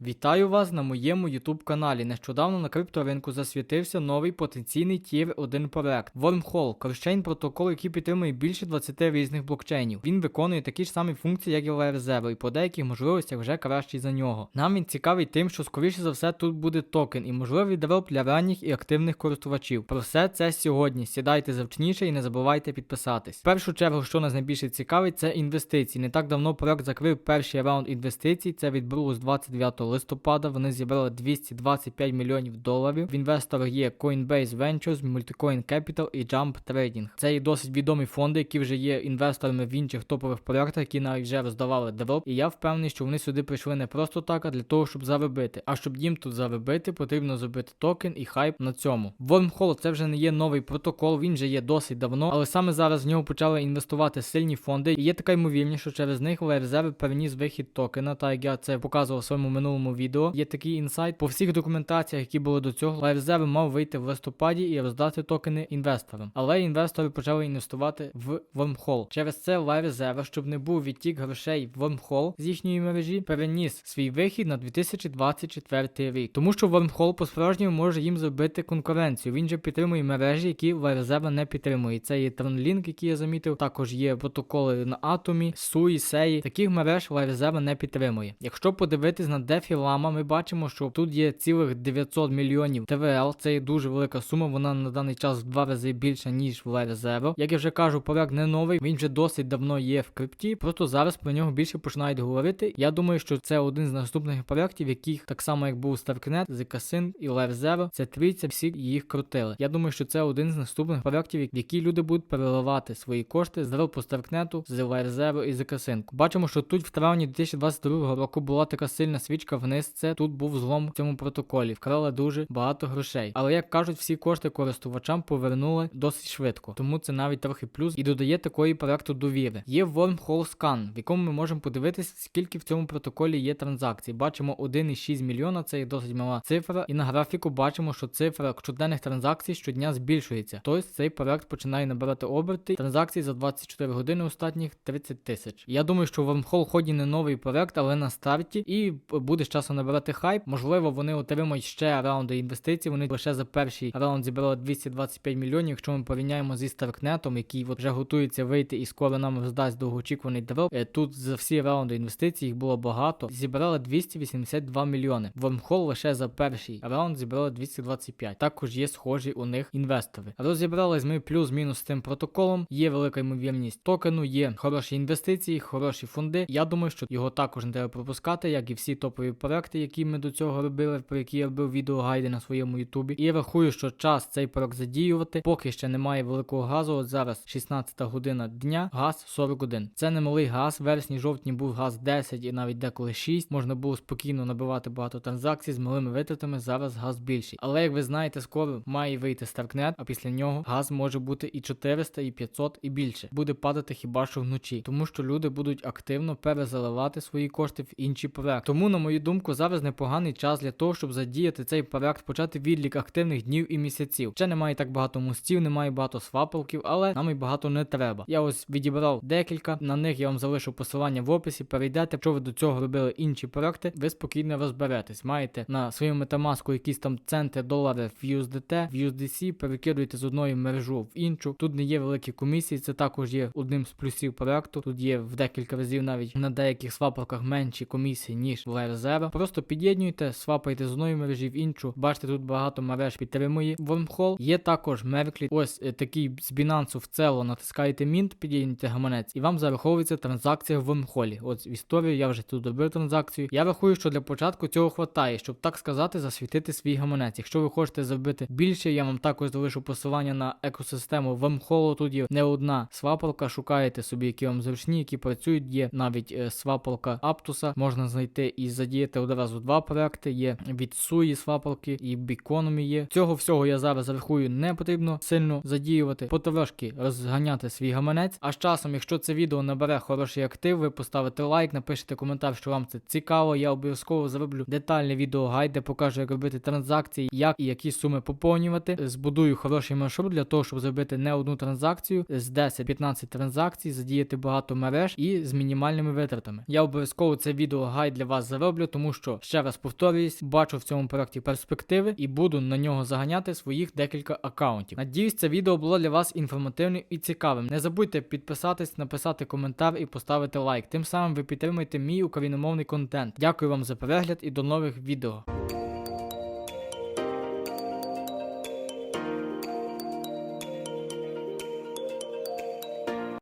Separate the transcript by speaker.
Speaker 1: Вітаю вас на моєму YouTube каналі. Нещодавно на крипторинку засвітився новий потенційний Tier 1 проект Wormhole, кросчейн протокол, який підтримує більше 20 різних блокчейнів. Він виконує такі ж самі функції, як і Layer Zero, і по деяких можливостях вже кращий за нього. Нам він цікавий тим, що скоріше за все тут буде токен і можливий девелоп для ранніх і активних користувачів. Про все це сьогодні. Сідайте завчніше і не забувайте підписатись. В першу чергу, що нас найбільше цікавить, це інвестиції. Не так давно проект закрив перший раунд інвестицій. Це відбулось 29 листопада. Вони зібрали 225 мільйонів доларів. В інвесторах є Coinbase Ventures, Multicoin Capital і Jump Trading. Це є досить відомі фонди, які вже є інвесторами в інших топових проєктах, які навіть вже роздавали девелоп. І я впевнений, що вони сюди прийшли не просто так, а для того, щоб заробити. А щоб їм тут заробити, потрібно зробити токен і хайп на цьому. Wormhole це вже не є новий протокол, він вже є досить давно, але саме зараз в нього почали інвестувати сильні фонди. І є така ймовірність, що через них Layer переніс вихід токена, так як я це показував в своєму минулому відео. Є такий інсайт. По всіх документаціях, які були до цього, Layer мав вийти в листопаді і роздати токени інвесторам. Але інвестори почали інвестувати в Wormhole. Через це Layer щоб не був відтік грошей в Wormhole з їхньої мережі, переніс свій вихід на 2024 рік. Тому що Wormhole по-справжньому може їм зробити конкуренцію. Він же підтримує мережі, які Layer не підтримує. Це є Tronlink, який я замітив. Також є протоколи на Атомі, Sui, Sei. Таких мереж Layer не підтримує. Якщо подивитись на DeFi Lama, ми бачимо, що тут є цілих 900 мільйонів ТВЛ. Це є дуже велика сума. Вона на даний час в два рази більша, ніж в Zero. Як я вже кажу, проект не новий. Він вже досить давно є в крипті. Просто зараз про нього більше починають говорити. Я думаю, що це один з наступних проєктів, яких так само як був StarkNet, ZK-Sync і Zero, це трійця, всі їх крутили. Я думаю, що це один з наступних проєктів, в які люди будуть переливати свої кошти з по StarkNet, з Zero і ZK-Sync. Бачимо, що тут в травні 2022 року була така сильна свічка вниз. Це тут був злом в цьому протоколі. Вкрали дуже багато грошей. Але як кажуть, всі кошти користувачам повернули досить швидко. Тому це навіть трохи плюс і додає такої проекту довіри. Є Wormhole Scan, в якому ми можемо подивитися, скільки в цьому протоколі є транзакцій. Бачимо 1,6 мільйона, це є досить мала цифра. І на графіку бачимо, що цифра щоденних транзакцій щодня збільшується. Тобто цей проект починає набирати оберти. Транзакцій за 24 години останніх 30 тисяч. Я думаю, що Wormhole ході не новий проект, але на старті і буде з часом набирати хайп. Можливо, вони отримають ще раунди інвестицій. Вони лише за перший раунд зібрали 225 мільйонів. Якщо ми порівняємо зі Старкнетом, який от вже готується вийти і скоро нам роздасть довгоочікуваний. Е, Тут за всі раунди інвестицій їх було багато. Зібрали 282 мільйони. Wormhole лише за перший раунд зібрали 225. Також є схожі у них інвестори. Розібрались ми плюс-мінус з тим протоколом. Є велика ймовірність токену, є хороші інвестиції, хороші фонди. Я думаю, що його також не треба пропускати, як і всі топові проекти, які ми до цього робили, про які я робив відеогайди на своєму ютубі. І я рахую, що час цей проект задіювати, поки ще немає великого газу. От зараз 16 година дня, газ 40 годин. Це не малий газ. Вересні жовтні був газ 10 і навіть деколи 6. Можна було спокійно набивати багато транзакцій з малими витратами. Зараз газ більший. Але як ви знаєте, скоро має вийти Старкнет, а після нього газ може бути і 400, і 500, і більше. Буде падати хіба що вночі, тому що люди будуть активно перезаливати свої кошти в інші проекти. Тому, на мою думку, зараз непоганий час для того, щоб задіяти цей проект, почати відлік активних днів і місяців. Ще немає так багато мостів, немає багато свапалків, але нам і багато не треба. Я ось відібрав декілька. На них я вам залишу посилання в описі. Перейдете, якщо ви до цього робили інші проекти, ви спокійно розберетесь. Маєте на своєму метамаску якісь там центи долари в USDT, в USDC, перекидуєте з одної мережу в іншу. Тут не є великі комісії, це також є одним з плюсів проекту. Тут є в декілька разів навіть на деяких свапалках менші комісії, ніж в Layer Zero. Просто під'єднуйте, свапайте з одної мережі в іншу. Бачите, тут багато мереж підтримує Wormhole. Є також Merkly. Ось е, такий з Binance в цело натискаєте Mint, під'єднуєте гаманець, і вам зараховується транзакція в Wormhole. От в історію я вже тут добив транзакцію. Я рахую, що для початку цього хватає, щоб так сказати, засвітити свій гаманець. Якщо ви хочете зробити більше, я вам також залишу посилання на екосистему Wormhole. Тут є не одна свапалка. Шукаєте собі, які вам зручні, які працюють. Є навіть е, свапалка Аптуса, можна знайти і задіяти одразу два проекти. Є від Суї свапалки і Бікономі є. Цього всього я зараз рахую не потрібно сильно задіювати, потрошки розганяти свій гаманець. А з часом, якщо це відео набере хороший актив, ви поставите лайк, напишете коментар, що вам це цікаво. Я обов'язково зроблю детальне відео гайд, де покажу, як робити транзакції, як і які суми поповнювати. Збудую хороший маршрут для того, щоб зробити не одну транзакцію з 10-15 транзакцій, задіяти багато мереж і з мінімальними витратами. Я обов'язково це відео гайд для вас зароблю. Тому що ще раз повторююсь, бачу в цьому проекті перспективи і буду на нього заганяти своїх декілька аккаунтів. Надіюсь, це відео було для вас інформативним і цікавим. Не забудьте підписатись, написати коментар і поставити лайк. Тим самим ви підтримуєте мій україномовний контент. Дякую вам за перегляд і до нових відео.